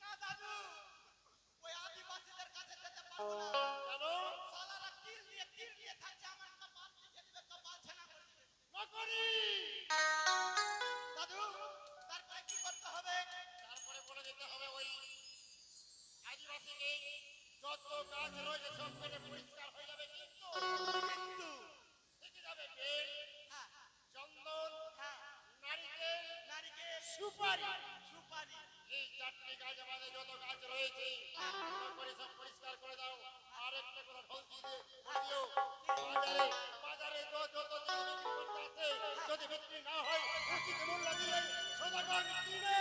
না দাদু ওই আদিবাসীদের কাছে যেতে পারব না। সুপারি। সুপারি। এই চারটি গাছ আমাদের যত গাছ রয়েছে সব পরিষ্কার করে দাও। আর একটা করে ঢলকি দিয়ে দিও বাজারে বাজারে যত যত যদি বিক্রি না হয় মূল্য দিয়ে সদাগর কিনে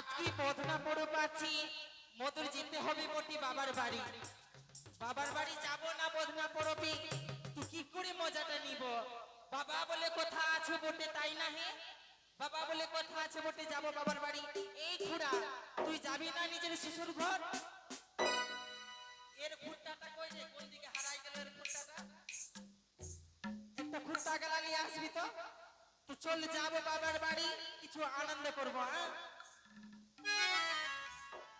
আজকে বদনা পড়ো পাচ্ছি মধুর যেতে হবে মোটি বাবার বাড়ি। বাবার বাড়ি যাব না বদনা পড়বি। তুই কি করে মজাটা নিব? বাবা বলে কথা আছে বটে, তাই না হে? বাবা বলে কথা আছে বটে, যাব বাবার বাড়ি। এই খুড়া, তুই যাবি না নিজের শিশুর ঘর? এর খুঁটটাটা কই যে কোন দিকে হারাই গেল এর খুঁটটাটা একটা খুঁটটা গেলালি আসবি তো? তো চল যাব বাবার বাড়ি, কিছু আনন্দ করব হ্যাঁ?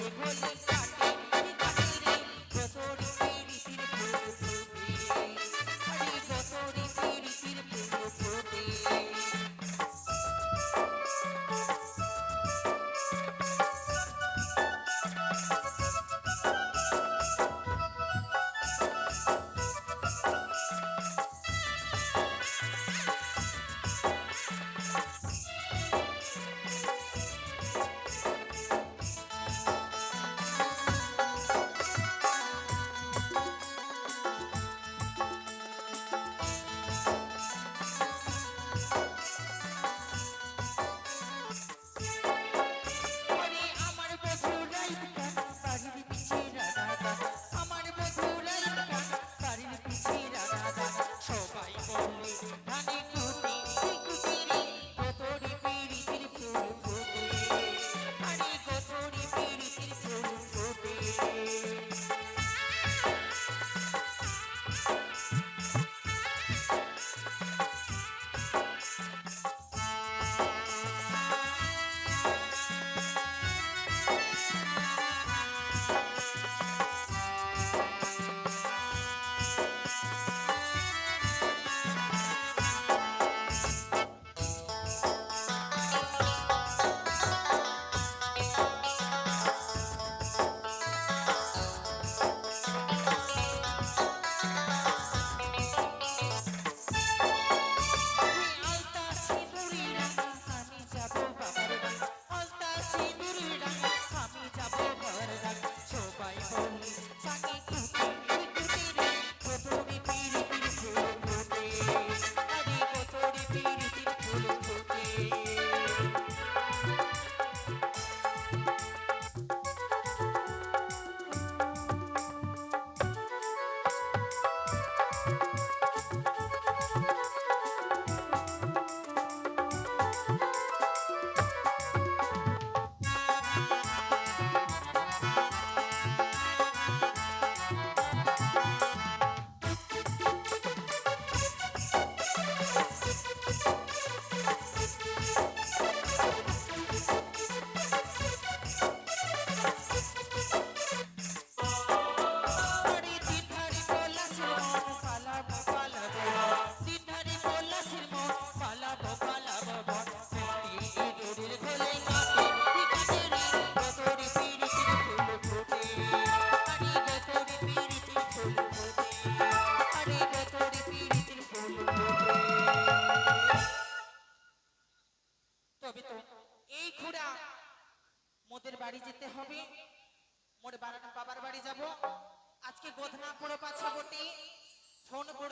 Good morning.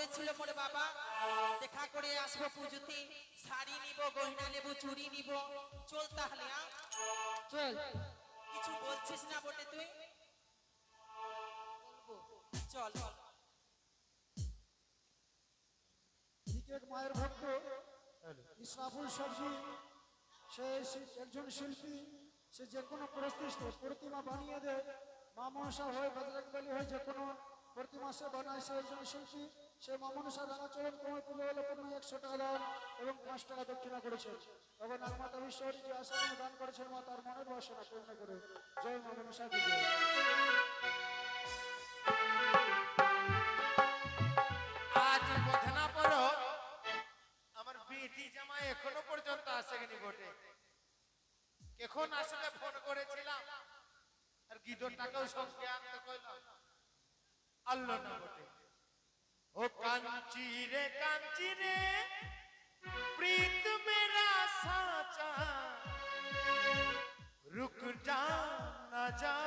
করেছিল মোর বাবা দেখা করে আসব পুজোতে শাড়ি নিব গয়না নেব চুড়ি নিব। চল তাহলে চল। কিছু বলছিস না বটে তুই? চল। মায়ের ভক্ত ইসরাফুল সবজি সে একজন শিল্পী সে যে কোনো পরিস্থিতিতে প্রতিমা বানিয়ে দেয়। মা মনসা হয় বজরংবলী হয় যে কোনো প্রতিমা সে বানায় সে একজন শিল্পী। সে মা মনসা রাঙাচরণ কমে তুলে হলে পূর্ণ একশো টাকা এবং পাঁচ টাকা দক্ষিণা করেছেন। এবং নাগমাতা বিশ্বরী যে আশ্রমে দান করেছেন মা, তার মনের বাসনা পূর্ণ করে জয় মা মনসা বিজয় আর ও কাঞ্চি রে কাঞ্চি রে प्रीत मेरा साचा रुक जा ना जा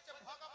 বলছে ভগবান।